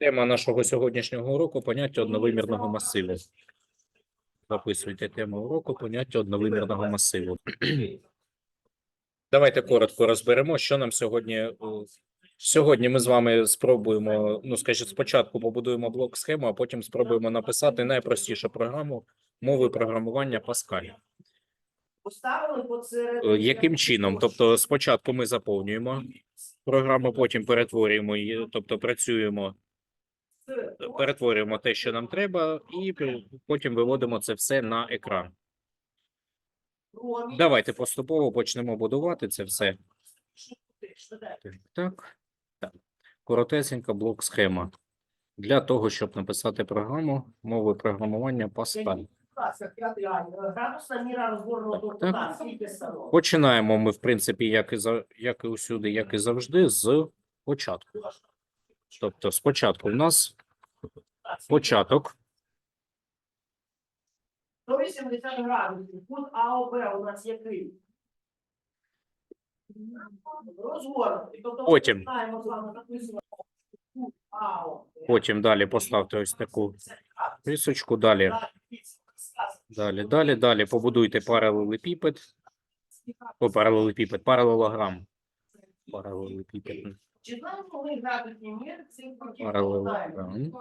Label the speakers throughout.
Speaker 1: Тема нашого сьогоднішнього уроку поняття одновимірного масиву. Записуйте тему уроку поняття одновимірного масиву. Давайте коротко розберемо, що нам сьогодні. Сьогодні ми з вами спробуємо, ну скажіть, спочатку побудуємо блок схему, а потім спробуємо написати найпростішу програму мови програмування Pascal. Е, Яким чином? Тобто, спочатку ми заповнюємо програму, потім перетворюємо її, тобто працюємо перетворюємо те, що нам треба, і потім виводимо це все на екран. Давайте поступово почнемо будувати це все. Так, так. Коротесенька блок схема для того, щоб написати програму мови програмування Pascal. Так? Починаємо ми, в принципі, як і за як і усюди, як і завжди, з початку. Тобто, спочатку в нас початок.
Speaker 2: 180 градусів. Кут АОБ у нас який? Розгорнутий.
Speaker 1: Потім. Потім далі поставте ось таку рисочку. Далі, далі, далі, далі. Побудуйте паралелепіпед. О, паралелепіпед, паралелограм. Паралелепіпед.
Speaker 2: Чи знаємо ми градусні міри цих?
Speaker 1: Паралелограм.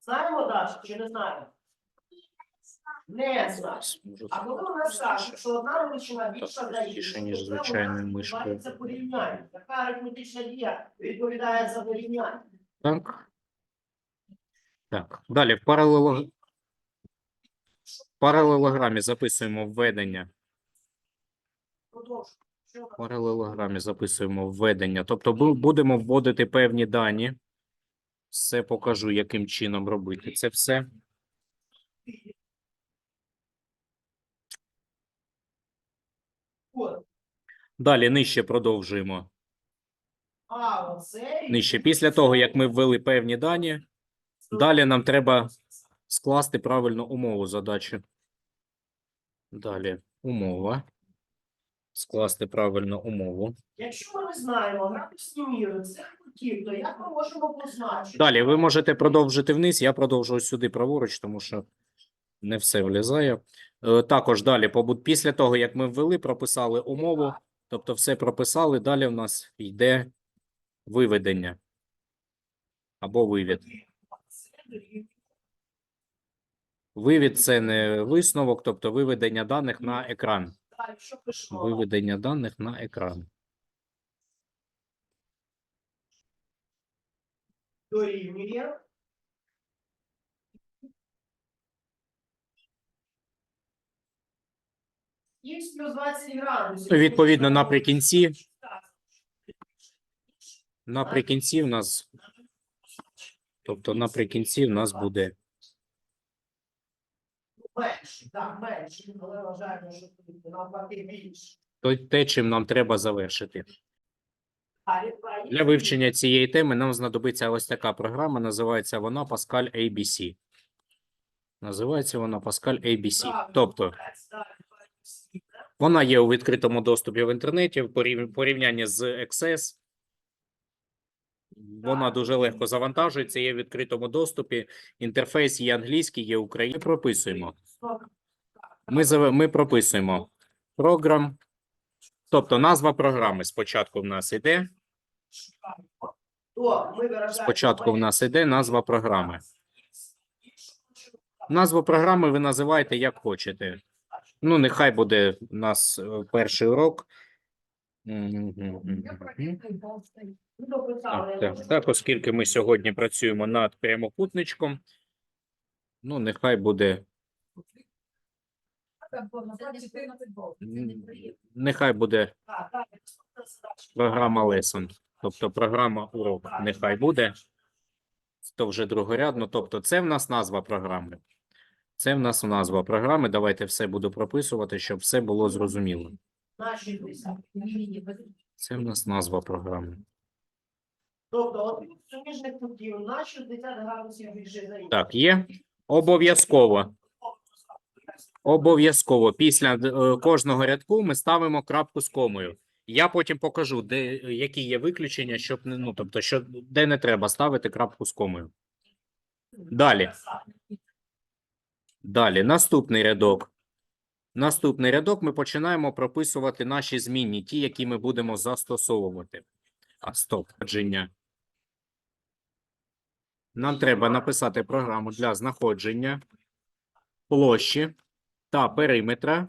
Speaker 2: Знаємо Даша, чи не знаємо? Не знаємо. А коли у нас кажуть, що одна величина більша за іншу,
Speaker 1: ніж
Speaker 2: це
Speaker 1: звичайною мишкою.
Speaker 2: відбувається порівняння. Така арифметична дія відповідає за порівняння.
Speaker 1: Так. Так. Далі в паралело... паралелограмі записуємо введення.
Speaker 2: Продовжуй.
Speaker 1: Паралелограмі записуємо введення. Тобто будемо вводити певні дані. Все покажу, яким чином робити це все. Далі нижче продовжуємо. Нижче. Після того, як ми ввели певні дані, далі нам треба скласти правильну умову задачі. Далі умова. Скласти правильну умову.
Speaker 2: Якщо ми не знаємо градусні міри цих кутів, то як ми можемо позначити?
Speaker 1: Далі ви можете продовжити вниз. Я продовжую сюди праворуч, тому що не все влізає. Е, Також далі, побут- після того, як ми ввели, прописали умову, тобто все прописали, далі в нас йде виведення або вивід. Вивід це не висновок, тобто виведення даних на екран. Виведення даних на екран.
Speaker 2: Дорівнює. Х плюс 20 градусів.
Speaker 1: Відповідно, наприкінці, наприкінці в нас, тобто наприкінці в нас буде
Speaker 2: Менше, так, менше, але вважаємо, що тут навпаки більше.
Speaker 1: то- те, чим нам треба завершити. Для вивчення цієї теми нам знадобиться ось така програма. Називається вона Pascal ABC. Називається вона Pascal ABC. Тобто вона є у відкритому доступі в інтернеті в порівнянні з XS. Вона дуже легко завантажується, є в відкритому доступі. Інтерфейс є англійський, є український. Ми прописуємо. Ми, зав- ми прописуємо програм. Тобто назва програми спочатку в нас іде. Спочатку в нас іде назва програми. Назву програми ви називаєте як хочете. Ну, нехай буде у нас е, перший урок.
Speaker 2: Дописали,
Speaker 1: Так, так, так, оскільки ми сьогодні працюємо над прямокутничком, ну, нехай буде, нехай буде програма Lesson, тобто програма урок, нехай буде. То вже другорядно. Тобто, це в нас назва програми. Це в нас назва програми. Давайте все буду прописувати, щоб все було зрозуміло.
Speaker 2: На 60.
Speaker 1: Це в нас назва програми.
Speaker 2: Тобто з суміжних кутів на 60 градусів більше за.
Speaker 1: Так, є. Обов'язково. Обов'язково. Після е, кожного рядку ми ставимо крапку з комою. Я потім покажу, де які є виключення, щоб не ну, тобто, що де не треба ставити крапку з комою. Далі. Далі, наступний рядок. Наступний рядок ми починаємо прописувати наші змінні, ті, які ми будемо застосовувати. А стоп. Нам треба написати програму для знаходження площі та периметра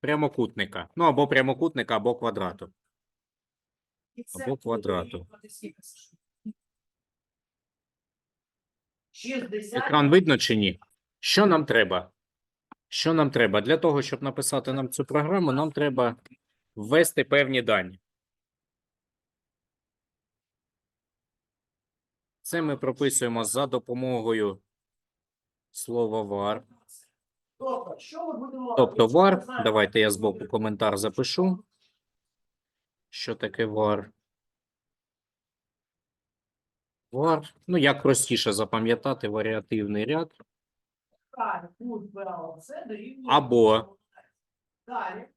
Speaker 1: прямокутника. Ну, або прямокутника, або квадрату. Або квадрату.
Speaker 2: буде скільки? 60.
Speaker 1: Екран видно чи ні? Що нам треба? Що нам треба? Для того, щоб написати нам цю програму, нам треба ввести певні дані. Це ми прописуємо за допомогою слова var.
Speaker 2: Тобто,
Speaker 1: var, давайте я збоку коментар запишу. Що таке var? var, ну як простіше запам'ятати варіативний ряд.
Speaker 2: Пункт БА, це дорівнює...
Speaker 1: Або.
Speaker 2: Далі.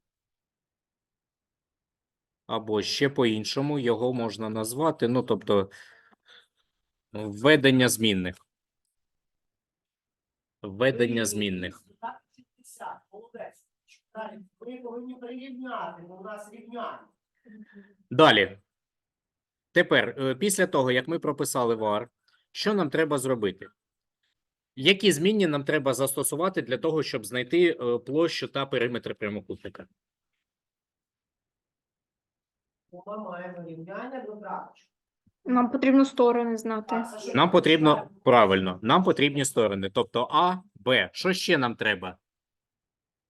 Speaker 1: або ще по-іншому його можна назвати, ну, тобто, введення змінних. Введення змінних.
Speaker 2: Молодець. Далі, ми повинні прирівняти, бо у нас рівняння.
Speaker 1: Далі. Тепер, е, після того, як ми прописали var, що нам треба зробити? Які змінні нам треба застосувати для того, щоб знайти е, площу та периметр прямокутника?
Speaker 2: Ми маємо рівняння до крапочки.
Speaker 3: Нам потрібно сторони знати.
Speaker 1: Нам потрібно правильно, нам потрібні сторони, тобто А, Б. Що ще нам треба?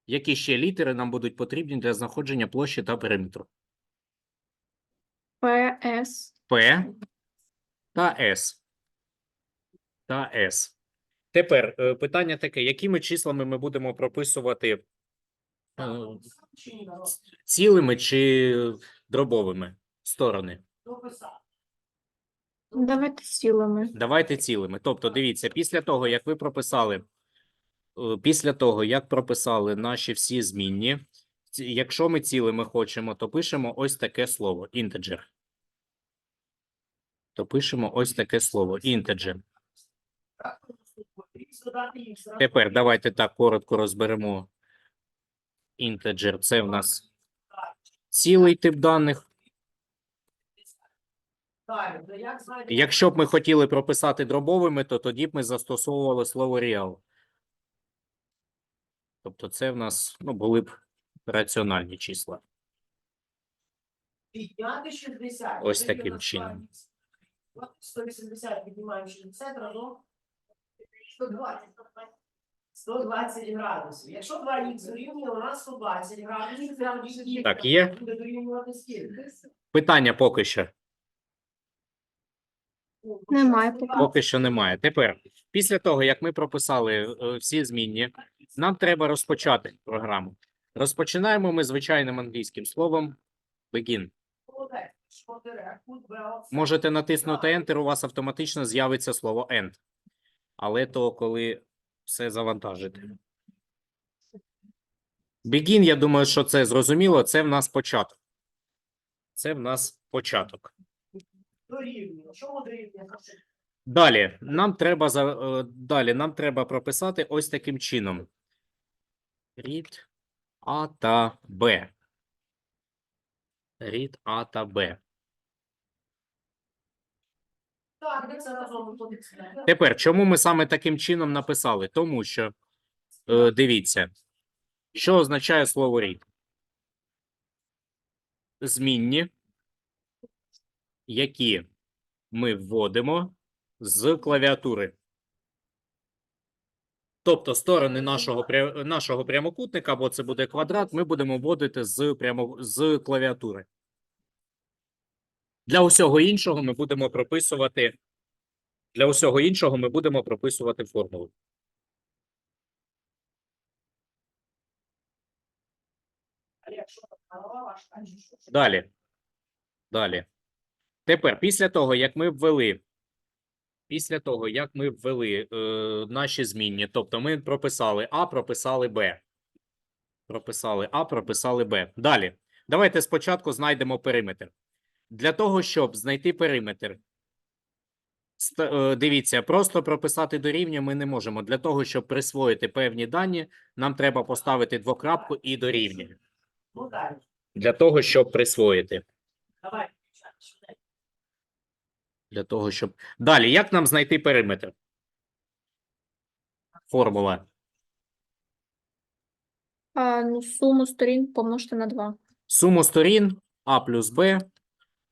Speaker 1: Які ще літери нам будуть потрібні для знаходження площі та периметру?
Speaker 3: ПС.
Speaker 1: П та С. Та С. Тепер е, питання таке: якими числами ми будемо прописувати е, цілими чи дробовими сторони?
Speaker 3: Давайте сілами.
Speaker 1: Давайте цілими. Тобто, дивіться, після того, як ви прописали, е, після того, як прописали наші всі змінні, якщо ми цілими хочемо, то пишемо ось таке слово integer. То пишемо ось таке слово integer. Тепер давайте так коротко розберемо. Integer – це в нас цілий тип даних. Якщо б ми хотіли прописати дробовими, то тоді б ми застосовували слово real. Тобто це в нас ну, були б раціональні числа.
Speaker 2: Підняти 60.
Speaker 1: Ось таким чином.
Speaker 2: 180 піднімаємо 60 разом. 120. 120 градусів. Якщо 2х дорівнює, у нас 120 градусів. Прямо їх
Speaker 1: Так, є?
Speaker 2: Буде дорівнювати скільки?
Speaker 1: Питання поки що.
Speaker 3: Немає поки.
Speaker 1: Поки що немає. Тепер, після того, як ми прописали е, всі змінні, нам треба розпочати програму. Розпочинаємо ми звичайним англійським словом begin.
Speaker 2: Молодець. Що кут
Speaker 1: Можете натиснути Enter, у вас автоматично з'явиться слово end. Але то коли все завантажите. Begin, я думаю, що це зрозуміло. Це в нас початок. Це в нас початок. Далі нам треба е, далі нам треба прописати ось таким чином. Read А та Б. Read А та Б.
Speaker 2: Так, де це разом виходить?
Speaker 1: Тепер, чому ми саме таким чином написали? Тому що е, дивіться, що означає слово read? Змінні, які ми вводимо з клавіатури. Тобто сторони нашого, нашого прямокутника, або це буде квадрат, ми будемо вводити з, прямо, з клавіатури. Для усього іншого ми будемо прописувати для усього іншого ми будемо прописувати формулу. Далі. Далі. Тепер, після того, як ми ввели, після того, як ми ввели е, наші змінні, тобто ми прописали А, прописали Б. Прописали А, прописали Б. Далі. Давайте спочатку знайдемо периметр. Для того, щоб знайти периметр, дивіться, просто прописати дорівнює ми не можемо. Для того, щоб присвоїти певні дані, нам треба поставити двокрапку і дорівнює. Для того, щоб присвоїти. Для того, щоб. Далі, як нам знайти периметр? Формула.
Speaker 3: А, ну, суму сторін помножте на 2.
Speaker 1: Суму сторін А плюс Б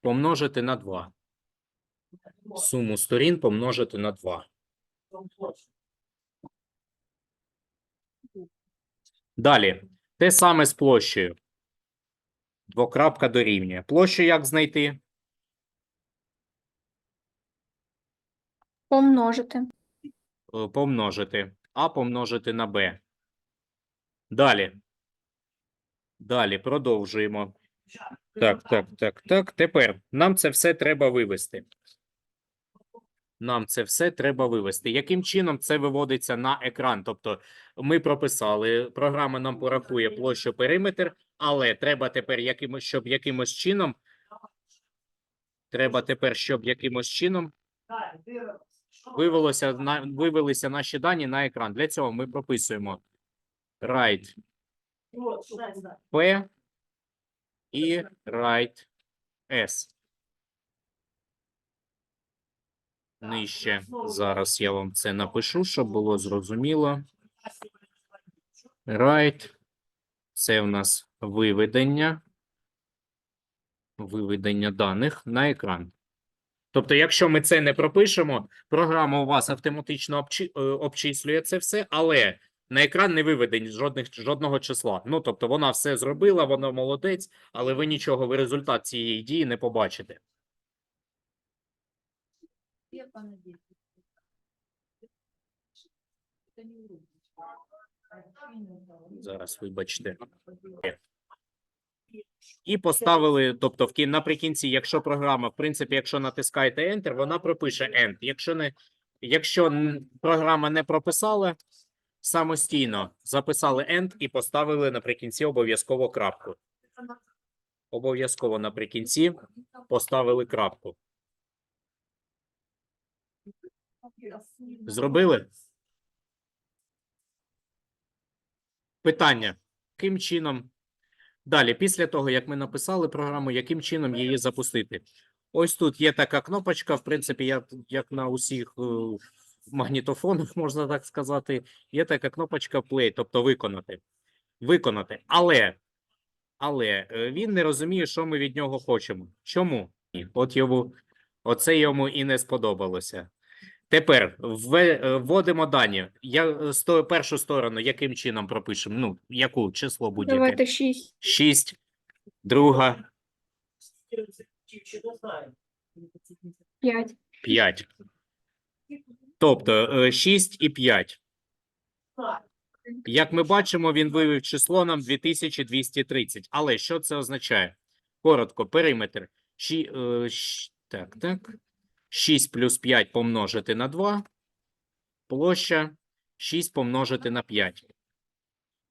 Speaker 1: помножити на 2. Суму сторін помножити на 2. Далі. Те саме з площею. Двокрапка дорівнює. Площу як знайти?
Speaker 3: Помножити.
Speaker 1: Е, Помножити. А помножити на Б. Далі. Далі продовжуємо. Так, так, так, так. Тепер нам це все треба вивести. Нам це все треба вивести. Яким чином це виводиться на екран? Тобто ми прописали, програма нам порахує площу периметр, але треба тепер якимось, щоб якимось чином, треба тепер, щоб якимось чином вивелося на вивелися наші дані на екран. Для цього ми прописуємо write. P і write S. Нижче. Зараз я вам це напишу, щоб було зрозуміло. Write. Це в нас виведення. Виведення даних на екран. Тобто, якщо ми це не пропишемо, програма у вас автоматично е, обчислює це все, але на екран не виведені жодних жодного числа. Ну тобто, вона все зробила, вона молодець, але ви нічого, ви результат цієї дії не побачите. Зараз вибачте. І поставили, тобто в кін- наприкінці, якщо програма, в принципі, якщо натискаєте Enter, вона пропише End. Якщо не, якщо програма не прописала, самостійно записали End і поставили наприкінці обов'язково крапку. Обов'язково наприкінці поставили крапку. Зробили? Питання. Яким чином? Далі, після того, як ми написали програму, яким чином її запустити? Ось тут є така кнопочка, в принципі, як, як на усіх е, магнітофонах, можна так сказати, є така кнопочка play, тобто виконати. Виконати. Але, але е, він не розуміє, що ми від нього хочемо. Чому? От йому, оце йому і не сподобалося. Тепер е, вводимо дані. Я е, сто, першу сторону яким чином пропишемо? Ну, яку число будь-яке?
Speaker 3: Давайте 6.
Speaker 1: 6, друга,
Speaker 2: Чи- чи не знаю.
Speaker 3: 5.
Speaker 1: 5. Тобто 6 і 5. Як ми бачимо, він вивів число нам 2230. Але що це означає? Коротко, периметр. Ші, е, так, так. 6 плюс 5 помножити на 2. Площа 6 помножити на 5.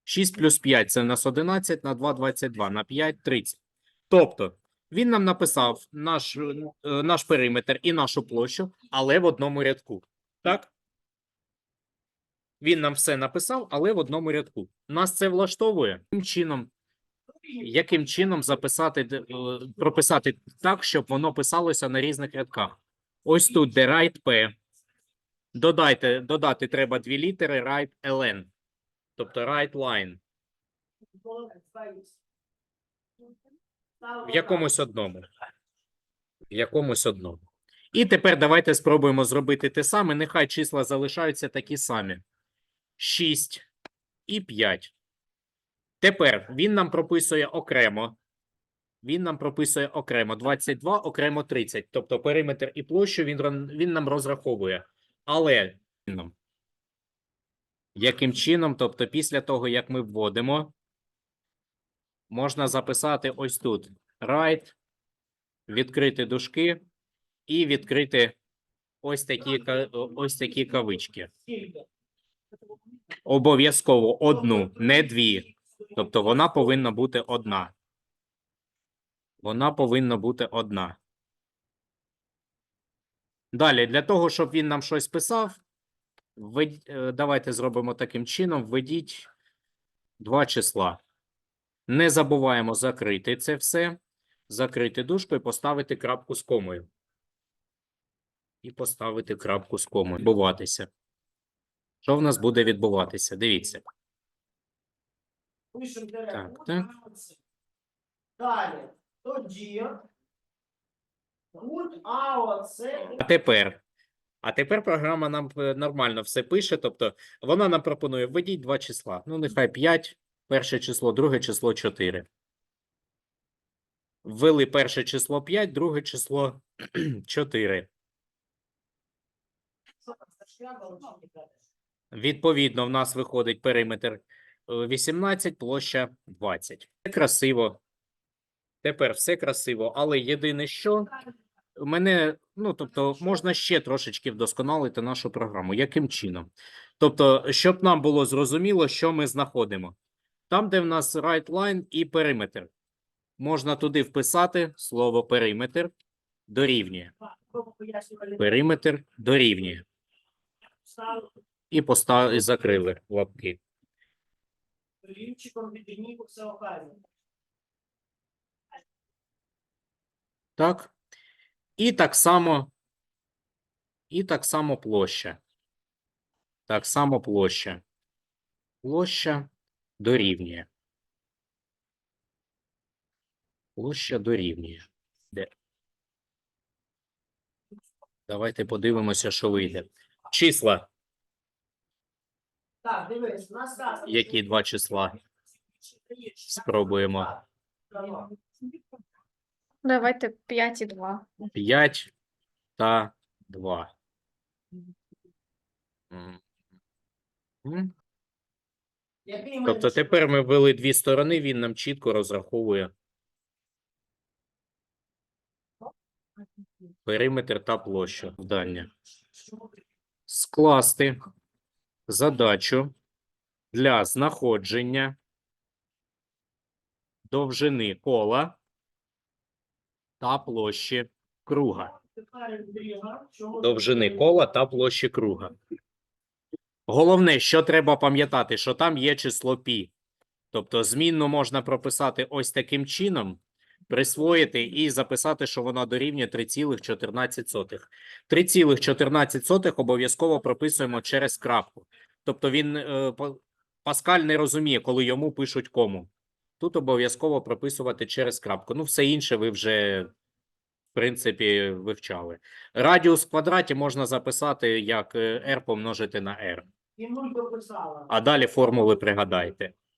Speaker 1: 6 плюс 5 – це в нас 11, на 2 – 22, на 5 – 30. Тобто, він нам написав наш, е, наш периметр і нашу площу, але в одному рядку. Так? Він нам все написав, але в одному рядку. Нас це влаштовує. Яким чином, яким чином записати, е, прописати так, щоб воно писалося на різних рядках? Ось тут, де write P. Додайте, додати треба дві літери write ln. Тобто write line. В якомусь одному. В якомусь одному. І тепер давайте спробуємо зробити те саме. Нехай числа залишаються такі самі. 6 і 5. Тепер він нам прописує окремо. Він нам прописує окремо 22, окремо 30. Тобто периметр і площу він, він нам розраховує. Але яким чином? Тобто, після того, як ми вводимо, можна записати ось тут write, відкрити дужки і відкрити ось такі, ось такі кавички. Обов'язково одну, не дві. Тобто вона повинна бути одна. Вона повинна бути одна. Далі, для того, щоб він нам щось писав, введ- е, давайте зробимо таким чином: введіть два числа. Не забуваємо закрити це все, закрити дужку і поставити крапку з комою. І поставити крапку з комою. Відбуватися. Що в нас буде відбуватися? Дивіться. Так, так.
Speaker 2: Далі. Тоді. Гуд АОЦ.
Speaker 1: А тепер. А тепер програма нам е, нормально все пише. Тобто вона нам пропонує введіть два числа. Ну, нехай 5, перше число, друге число 4. Ввели перше число 5, друге число 4.
Speaker 2: Що там, старшина була, чи ні?
Speaker 1: Відповідно, в нас виходить периметр е, 18, площа 20. Це красиво. Тепер все красиво, але єдине що мене, ну тобто, можна ще трошечки вдосконалити нашу програму. Яким чином? Тобто, щоб нам було зрозуміло, що ми знаходимо. Там, де в нас right line і периметр. Можна туди вписати слово периметр дорівнює. Периметр дорівнює. І постав... і закрили лапки.
Speaker 2: лівчиком від лінійку все оказує.
Speaker 1: Так. І так само. І так само площа. Так само площа. Площа дорівнює. Площа дорівнює. Де? Давайте подивимося, що вийде. Числа.
Speaker 2: Так, дивись, у нас сказано.
Speaker 1: Які два числа? Спробуємо.
Speaker 3: Давайте 5 і 2.
Speaker 1: 5 та 2. М.
Speaker 2: Який ми
Speaker 1: Тобто тепер ми ввели дві сторони, він нам чітко розраховує периметр та площу вдання. Скласти задачу для знаходження довжини кола та площі круга. Довжини кола та площі круга. Головне, що треба пам'ятати, що там є число пі. Тобто змінну можна прописати ось таким чином, присвоїти і записати, що вона дорівнює 3,14. 3,14 обов'язково прописуємо через крапку. Тобто він е, Паскаль не розуміє, коли йому пишуть кому. Тут обов'язково прописувати через крапку. Ну, все інше ви вже, в принципі, вивчали. Радіус в квадраті можна записати як е, r помножити на r.
Speaker 2: І нуль дописала.
Speaker 1: А далі формули пригадайте.